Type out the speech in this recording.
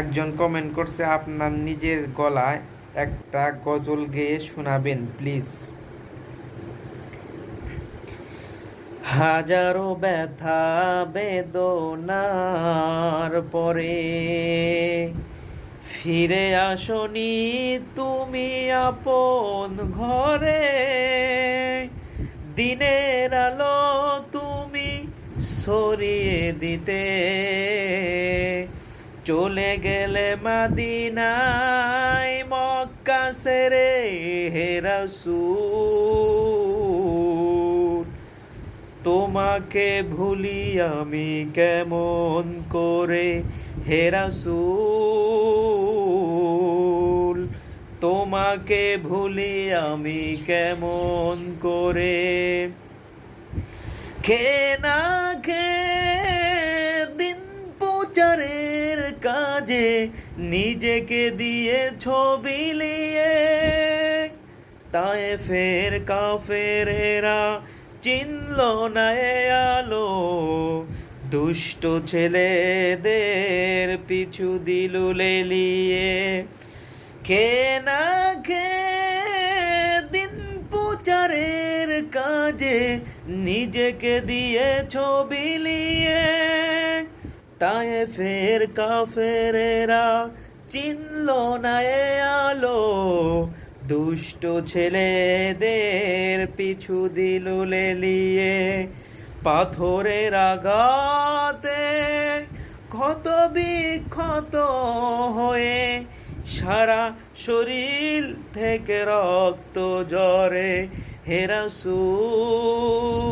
একজন কমেন্ট করছে, আপনার নিজের গলায় একটা গজল গেয়ে শোনাবেন প্লিজ হাজারো ব্যথা, বেদনার পরে ফিরে আসনি তুমি আপন ঘরে। দিনের আলো তুমি সরিয়ে দিতে। চলে গেলে মাদিনায় মক্কা সেরে হেরাসুল তোমাকে ভুলি আমি কেমন করে? হেরাসুল তোমাকে ভুলি আমি কেমন করে? খে না খে কাজে নিজেকে দিয়ে ছবি লিয়ে তাই ফের কাফেরেরা চিনল না আলো। দুষ্ট ছেলেদের পিছু দিল লেলিয়ে। খে না খে দিন প্রচারের কাজে নিজেকে দিয়ে ছবি লিয়ে তাই ফের কাফেরেরা চিনল না এ আলো। দুষ্ট ছেলেদের পিছু দিল লেলিয়ে। পাথরের আঘাতে ক্ষত বিক্ষত হয়ে সারা শরীর থেকে রক্ত জরে হেরাসুল